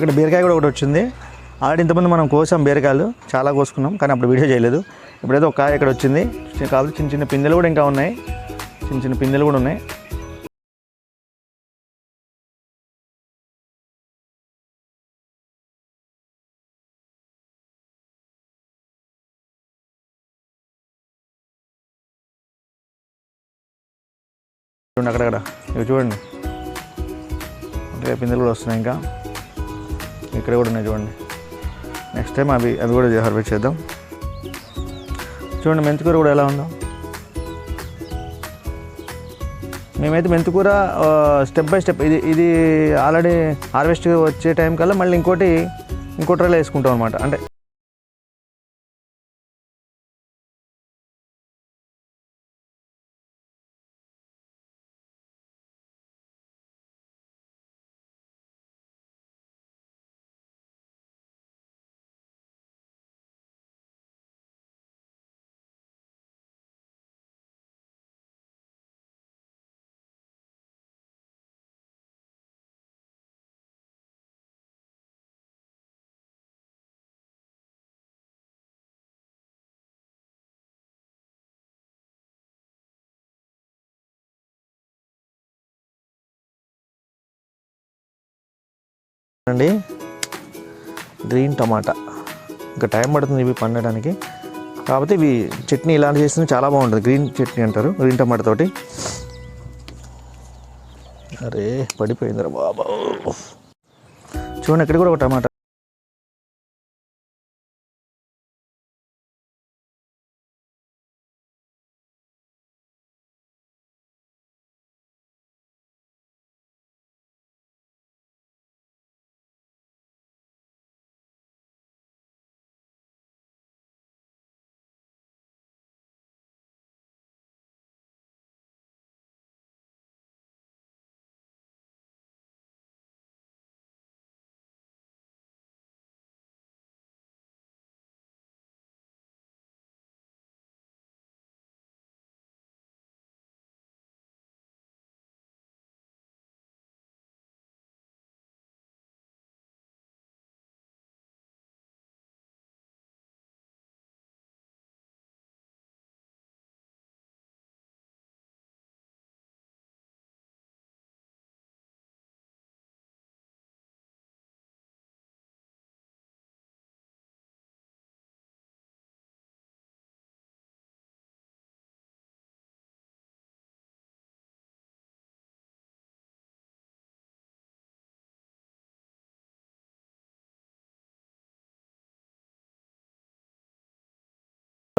ఇక్కడ బీరకాయ కూడా ఒకటి వచ్చింది. ఆల్రెడీ ఇంతకుముందు మనం కోసాం బీరకాయలు చాలా కోసుకున్నాం కానీ అప్పుడు వీడియో చేయలేదు. ఇప్పుడైతే ఒక కాయ ఇక్కడ వచ్చింది. కాదు చిన్న చిన్న పిందెలు కూడా ఇంకా ఉన్నాయి. చిన్న చిన్న పిందెలు కూడా ఉన్నాయి. చూడండి అక్కడక్కడ ఇవి చూడండి. ఇంకా పిందెలు కూడా వస్తున్నాయి ఇంకా. ఇక్కడ కూడా ఉన్నాయి చూడండి. నెక్స్ట్ టైం అవి అవి కూడా హార్వెస్ట్ చేద్దాం. చూడండి మెంతికూర కూడా ఎలా ఉందో. మేమైతే మెంతికూర స్టెప్ బై స్టెప్ ఇది ఇది ఆల్రెడీ హార్వెస్ట్ వచ్చే టైం కల్లా మళ్ళీ ఇంకోటి ఇంకోటి ట్రైలో వేసుకుంటాం అనమాట అంటే అండి. Green tomato. ఇంకా టైం పడుతుంది ఇవి పండడానికి. కాకపోతే ఇవి చట్నీ ఇలాంటి చేస్తే చాలా బాగుంటుంది. గ్రీన్ చట్నీ అంటారు గ్రీన్ టమాటా తోటి. అరే పడిపోయిందిరా బాబా. చూడండి ఇక్కడ కూడా ఒక టమాటా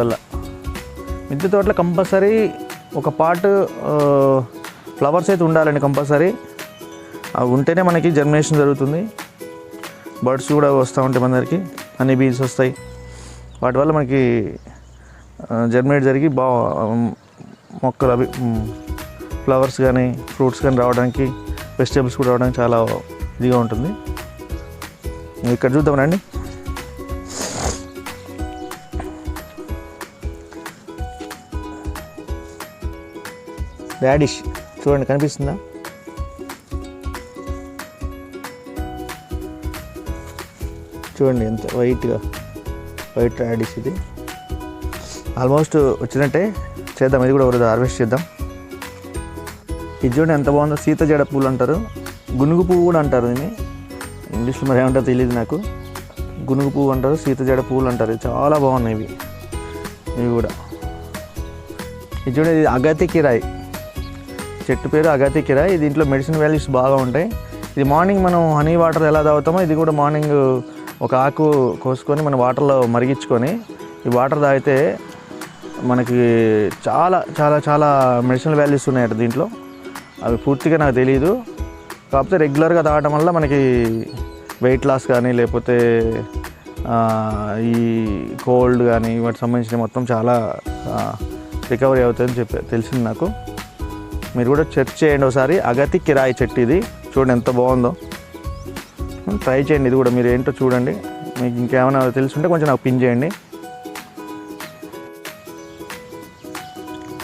వల్ల. మిద్దె తోటలో కంపల్సరీ ఒక పార్ట్ ఫ్లవర్స్ అయితే ఉండాలండి కంపల్సరీ. అవి ఉంటేనే మనకి జర్మినేషన్ జరుగుతుంది. బర్డ్స్ కూడా వస్తూ ఉంటాయి మన అన్ని బీన్స్ వస్తాయి. వాటి వల్ల మనకి జర్మినేట్ జరిగి బా మొక్కలు అవి ఫ్లవర్స్ కానీ ఫ్రూట్స్ కానీ రావడానికి వెజిటేబుల్స్ కూడా రావడానికి చాలా ఇదిగా ఉంటుంది. ఇక్కడ చూద్దామనండి రాడిష్ చూడండి కనిపిస్తుందా? చూడండి ఎంత వైట్గా వైట్ రాడిష్ ఇది. ఆల్మోస్ట్ వచ్చినట్టే చేద్దాం ఇది కూడా ఒకరోజు హార్వెస్ట్ చేద్దాం. ఇది చూడండి ఎంత బాగుందో సీత జడ పూలు అంటారు. గునుగు పువ్వు కూడా అంటారు దీన్ని. ఇంగ్లీష్లో మరి ఏమంటారో తెలియదు నాకు. గునుగు పువ్వు అంటారు సీత జడ పువ్వులు అంటారు. ఇది చాలా బాగున్నాయి ఇవి. ఇవి కూడా. ఇది చూడండి ఇది అగతి కిరాయి. చెట్టు పేరు అగతి కిరాయి దీంట్లో మెడిసిన్ వాల్యూస్ బాగా ఉంటాయి. ఇది మార్నింగ్ మనం హనీ వాటర్ ఎలా తాగుతామో ఇది కూడా మార్నింగ్ ఒక ఆకు కోసుకొని మన వాటర్లో మరిగించుకొని ఈ వాటర్ తాగితే మనకి చాలా చాలా చాలా మెడిసినల్ వాల్యూస్ ఉన్నాయట దీంట్లో. అవి పూర్తిగా నాకు తెలియదు కాకపోతే రెగ్యులర్గా తాగడం వల్ల మనకి వెయిట్ లాస్ కానీ లేకపోతే ఈ కోల్డ్ కానీ వాటికి సంబంధించిన మొత్తం చాలా రికవరీ అవుతుందని చెప్పి తెలిసింది నాకు. మీరు కూడా చెక్ చేయండి ఒకసారి. అగతి కిరాయి చెట్టు ఇది. చూడండి ఎంత బాగుందో. ట్రై చేయండి ఇది కూడా. మీరు ఏంటో చూడండి. మీకు ఇంకేమైనా తెలుసుంటే కొంచెం నాకు పిన్ చేయండి.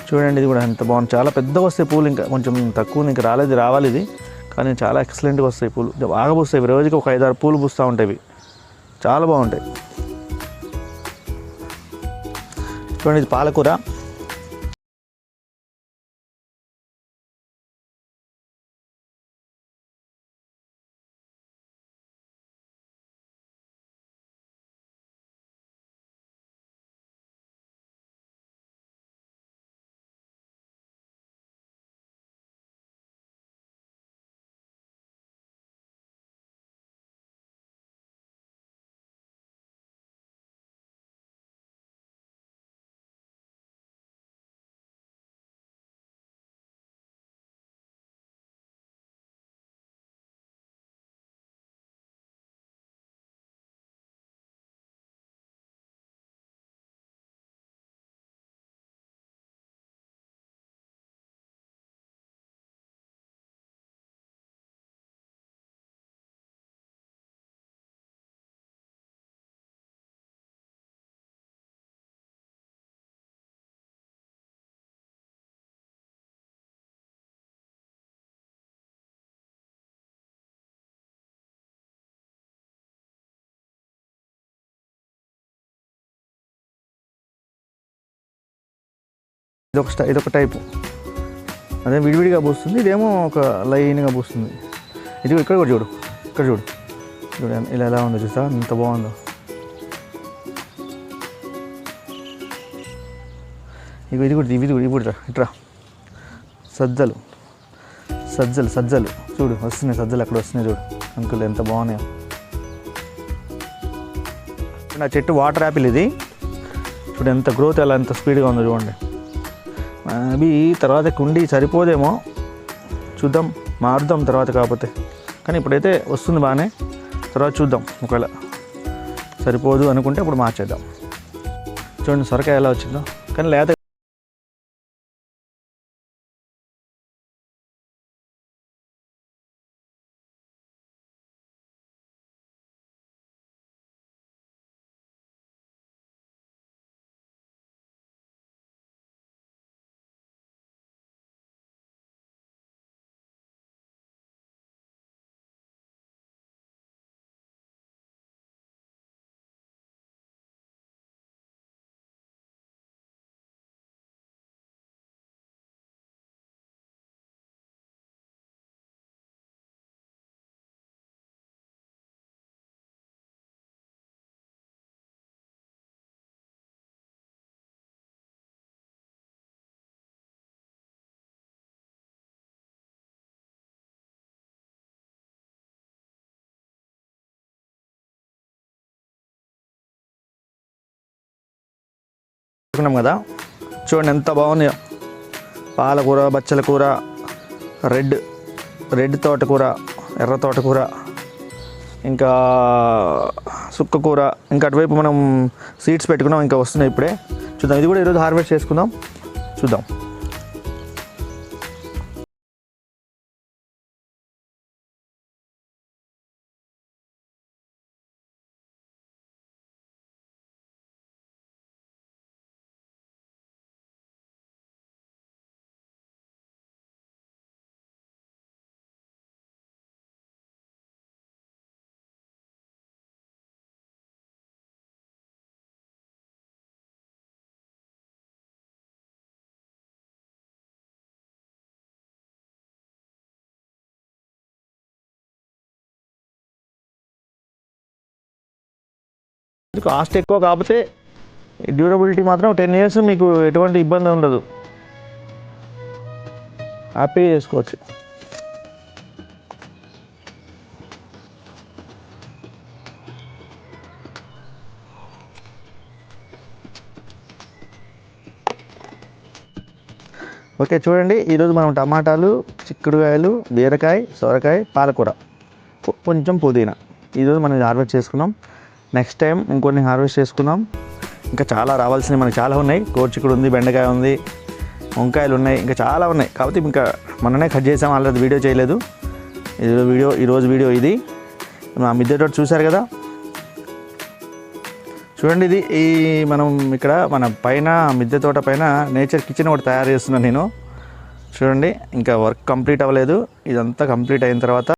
చూడండి ఇది కూడా ఎంత బాగుంది. చాలా పెద్దగా వస్తాయి పూలు ఇంకా. కొంచెం తక్కువ ఇంకా రాలేదు. రావాలి ఇది. కానీ చాలా ఎక్సలెంట్గా వస్తాయి పూలు. బాగా పూస్తాయి. రోజుకి ఒక ఐదారు పూలు పూస్తూ ఉంటాయి చాలా బాగుంటాయి. చూడండి ఇది పాలకూర. ఇది ఒక స్టై ఇది ఒక టైపు అదే విడివిడిగా పూస్తుంది ఇదేమో ఒక లైన్గా పూస్తుంది. ఇది ఇక్కడ కూడా చూడు ఇక్కడ చూడు. చూడు ఇలా ఎలా ఉందో చూసా ఎంత బాగుందో. ఇక ఇది కూడా ఇది కూడా ఇప్పుడు ఇట్రా సజ్జలు. సజ్జలు సజ్జలు. చూడు వస్తున్నాయి సజ్జలు అక్కడ వస్తున్నాయి చూడు. అంకుల్ ఎంత బాగున్నాయో. నా చెట్టు వాటర్ యాపిల్ ఇది. చూడు ఎంత గ్రోత్ ఎలా ఎంత స్పీడ్గా ఉందో చూడండి. అవి తర్వాత కుండి సరిపోదేమో. చూద్దాం మారుద్దాం తర్వాత కాకపోతే. కానీ ఇప్పుడైతే వస్తుంది బాగానే. తర్వాత చూద్దాం ఒకవేళ సరిపోదు అనుకుంటే అప్పుడు మార్చేద్దాం. చూడండి సొరకాయ ఎలా వచ్చిందో. కానీ లేత అనుకున్నాం కదా. చూడండి ఎంత బాగుంది. పాలకూర బచ్చల కూర రెడ్ రెడ్ తోటకూర ఎర్ర తోటకూర ఇంకా సుక్క కూర ఇంకా అటువైపు మనం సీడ్స్ పెట్టుకున్నాం ఇంకా వస్తున్నాయి ఇప్పుడే. చూద్దాం ఇది కూడా ఈరోజు హార్వెస్ట్ చేసుకుందాం. చూద్దాం. కాస్ట్ ఎక్కువ కాకపోతే డ్యూరబిలిటీ మాత్రం టెన్ ఇయర్స్ మీకు ఎటువంటి ఇబ్బంది ఉండదు. హ్యాపీగా చేసుకోవచ్చు. ఓకే చూడండి. ఈరోజు మనం టమాటాలు చిక్కుడుకాయలు బీరకాయ సొరకాయ పాలకూర. కొంచెం పుదీనా. ఈరోజు మనం హార్వెస్ట్ చేసుకున్నాం. నెక్స్ట్ టైం ఇంకొన్ని హార్వెస్ట్ చేసుకుందాం. ఇంకా చాలా రావాల్సినవి మనకి చాలా ఉన్నాయి. కోర్చిక్కుడు ఉంది బెండకాయ ఉంది వంకాయలు ఉన్నాయి ఇంకా చాలా ఉన్నాయి. కాబట్టి ఇంకా మొన్ననే కట్ చేసాం. ఆల్రెడీ వీడియో చేయలేదు. ఇది వీడియో ఈరోజు వీడియో ఇది. మా మిద్దె తోట చూశారు కదా? చూడండి ఇది. ఈ మనం ఇక్కడ మన పైన మిద్దె తోట పైన నేచర్ కిచెన్ ఒకటి తయారు చేస్తున్నాను నేను. చూడండి. ఇంకా వర్క్ కంప్లీట్ అవ్వలేదు. ఇదంతా కంప్లీట్ అయిన తర్వాత